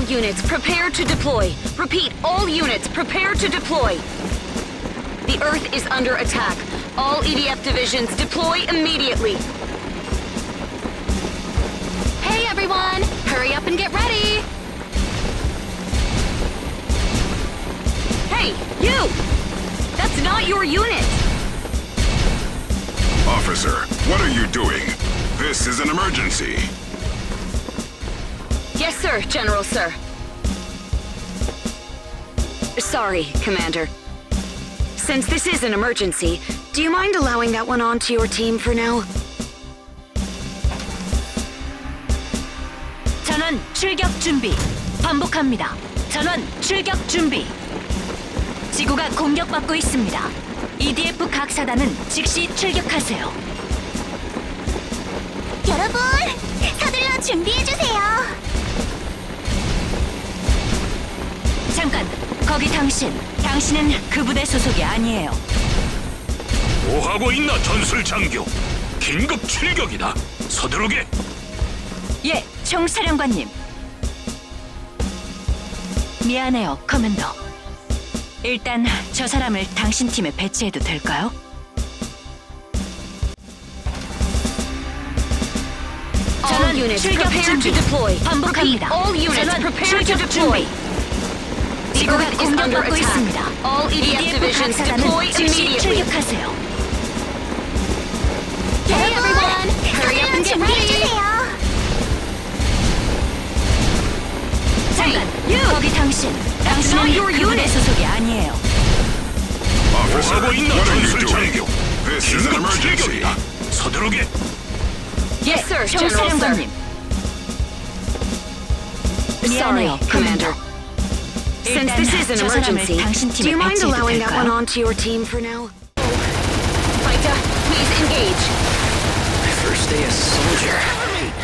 All units prepare to deploy. Repeat, all units prepare to deploy. The Earth is under attack. All EDF divisions deploy immediately. Hey everyone, hurry up and get ready. Hey, you! That's not your unit! Officer, what are you doing? This is an emergency. Yes, sir, General, sir. Sorry, Commander. Since this is an emergency, do you mind allowing that one onto your team for now? 전원 출격 준비. 반복합니다. 전원 출격 준비. 지구가 공격받고 있습니다. EDF 각 사단은 즉시 출격하세요. 여러분, 서둘러 준비해주세요. 거기 당신. 당신은 그 부대 소속이 아니에요. 뭐하고 있나 전술 장교 긴급 출격이다 서두르게 예, 총사령관님. 미안해요, 커맨더. 일단 저 사람을 당신 팀에 배치해도 될까요? All 전원 units 출격 prepare 준비. to deploy. Repeat, 반복합니다. all units 전원 prepare to 출격 deploy. 준비. 지구가 공격받고. 있습니다. All EDF EDF 각 divisions deploy 사단은 즉시 immediately. 출격하세요. Hey everyone, hurry up and get ready. 잠깐, you! 거기 당신. 당신은 not your 그 부대 unit. 소속이 아니에요. Officer, 뭐하고 있나 전술 doing? 장교 This is an 긴급 emergency. 출격이다 서두르게 예, Yes, sir, General, sir. 총사령관님. Sorry, 미안해요, Commander. 커맨더. Since this is an 저 사람을 emergency, 당신 do 팀에 you mind 배치해도 allowing that one 될까요? onto your team for now? Fighter, please engage. My first day as a soldier,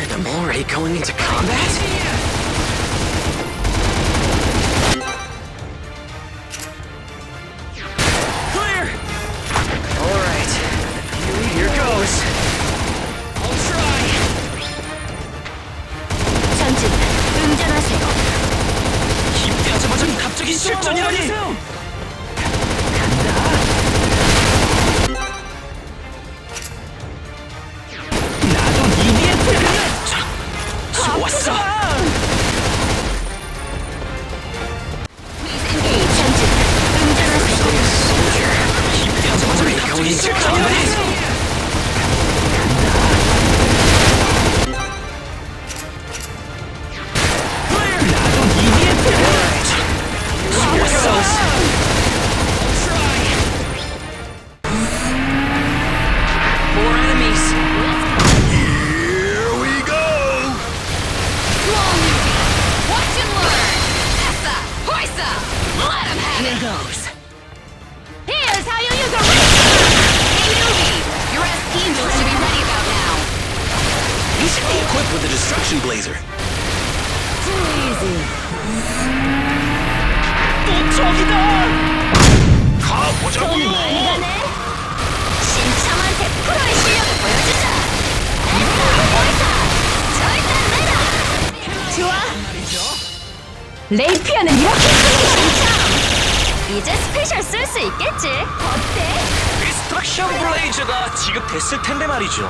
and I'm already going into combat? Clear! Alright, here, here goes. I'll try. 전진, 응전하세요. 입대하자마자 갑자기 실전이라니! Here goes. Here's how you use a Hey, newbie! Your S team build should be ready about now. You should be equipped with a destruction blazer. Too easy. 가보자고 신참한테 프로의 실력을 보여주자. 에스타, 호이사, 절단 내라. 좋아. 레이피어는 이렇게 쓰는 신참. 이제 스페셜 쓸 수 있겠지? 어때? 디스트럭션 블레이저가 지급됐을 텐데 말이죠.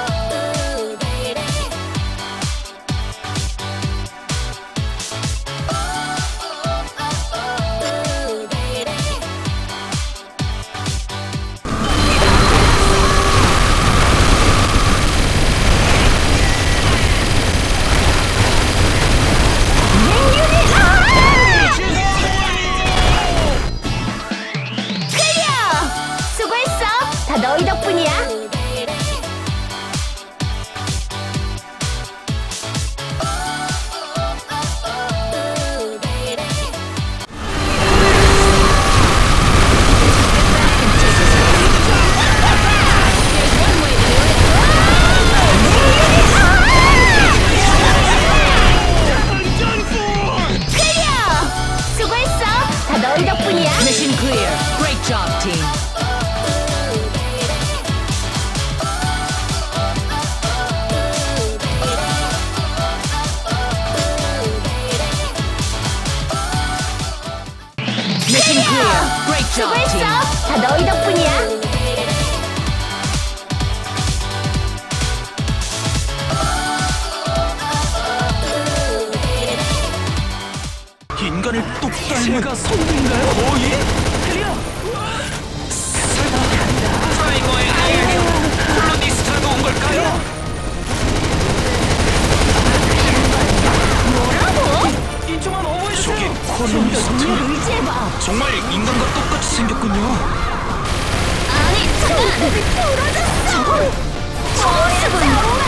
어디야? 클리어! 수고했어! 다 너희 덕분이야! Mission clear. Great job, team. 수고했어. 다 너희 덕분이야. 인간을 뚝 제가 성인가요? 거의? 설마 프라이머의 아이유 콜로니스트라도 온 걸까요? 인종한 어머니 저기 콜로니스트. 정말 인간과 똑같이 생겼군요. 아니, 잠깐! 저거! 저 모습은